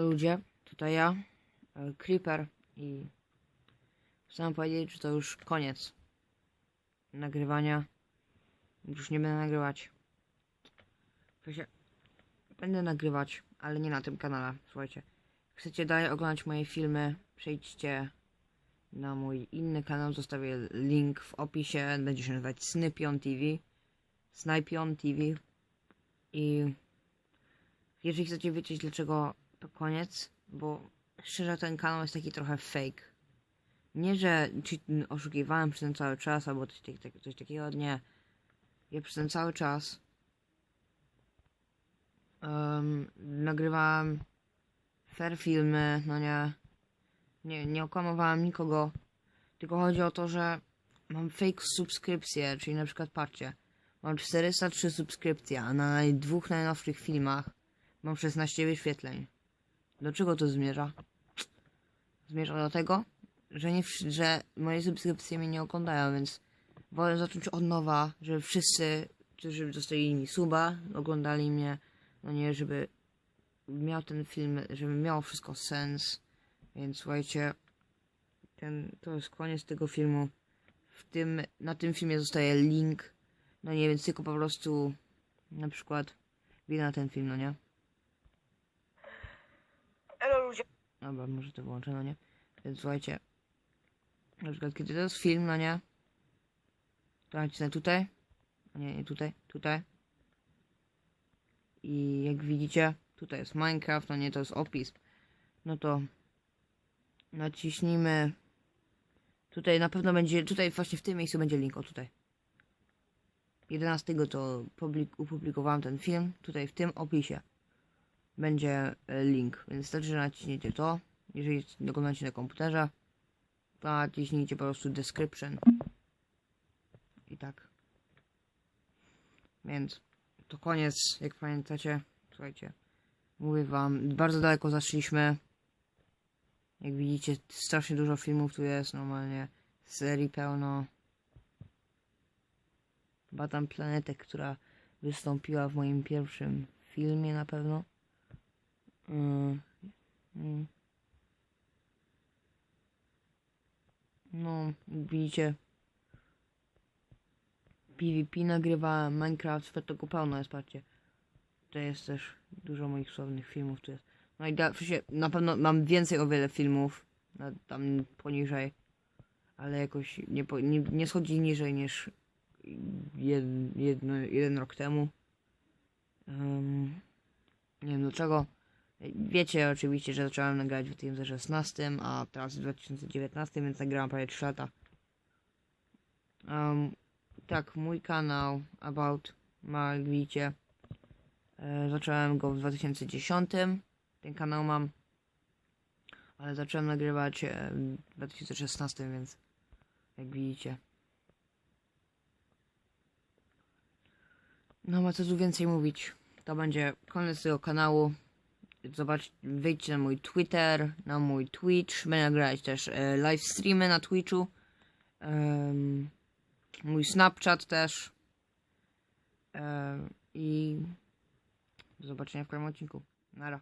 ludzie, tutaj ja, e, Creeper i chcę powiedzieć, że to już koniec nagrywania. Już nie będę nagrywać. Będę nagrywać, ale nie na tym kanale, słuchajcie. Chcecie dalej oglądać moje filmy, przejdźcie na mój inny kanał, zostawię link w opisie, będzie się nazywać Snypion TV. Snipion TV. I jeżeli chcecie wiedzieć dlaczego koniec, bo szczerze ten kanał jest taki trochę fake. Nie, że ci oszukiwałem przez ten cały czas albo coś, tak- tak- coś takiego, nie. Ja przez ten cały czas em, nagrywałem fair filmy, no nie. Nie, nie okłamowałem nikogo. Tylko chodzi o to, że mam fake subskrypcje, czyli na przykład patrzcie. Mam 403 subskrypcje, a na dwóch najnowszych filmach mam 16 wyświetleń. Do czego to zmierza? Zmierza do tego, że, nie, że moje subskrypcje mnie nie oglądają, więc wolę zacząć od nowa, żeby wszyscy, którzy dostali mi suba, oglądali mnie, no nie, żeby miał ten film, żeby miało wszystko sens. Więc słuchajcie, ten, to jest koniec tego filmu. W tym, na tym filmie zostaje link. No nie, więc tylko po prostu na przykład widzę na ten film, no nie? Elo ludzie. Dobra, może to wyłączę, no nie? Więc słuchajcie, na przykład kiedy to jest film, no nie? To nacisnę tutaj. Nie, nie tutaj, tutaj. I jak widzicie, tutaj jest Minecraft, no nie, to jest opis. No to naciśnijmy. Tutaj na pewno będzie, tutaj właśnie w tym miejscu będzie link, o tutaj. 11 to publik, opublikowałem ten film, tutaj w tym opisie będzie e, link, więc wystarczy, że naciśniecie to. Jeżeli oglądacie na komputerze, to naciśnijcie po prostu description. I tak. Więc to koniec, jak pamiętacie. Słuchajcie, mówię wam, bardzo daleko zaszliśmy. Jak widzicie, strasznie dużo filmów tu jest normalnie. Serii pełno. Chyba tam planetę, która wystąpiła w moim pierwszym filmie na pewno. Mm, mm. No, jak widzicie. PvP nagrywałem, Minecraft, tego pełno jest, patrzcie. To jest też dużo moich sławnych filmów, tu jest. No i da, sensie, na pewno mam więcej o wiele filmów, na, tam poniżej, ale jakoś nie, po, nie, nie schodzi niżej niż jed, jedno, jeden rok temu. Em, nie wiem dlaczego. Wiecie oczywiście, że zacząłem nagrać w 2016, a teraz w 2019, więc nagrałem prawie 3 lata. Um, tak, mój kanał About ma, jak widzicie, e, zacząłem go w 2010. Ten kanał mam, ale zacząłem nagrywać e, w 2016, więc jak widzicie. No ma co tu więcej mówić. To będzie koniec tego kanału. Zobacz, wejdźcie na mój Twitter, na mój Twitch. Będę nagrywać też e, live streamy na Twitchu. Em, mój Snapchat też. E, I do zobaczenia w kolejnym odcinku. Nara.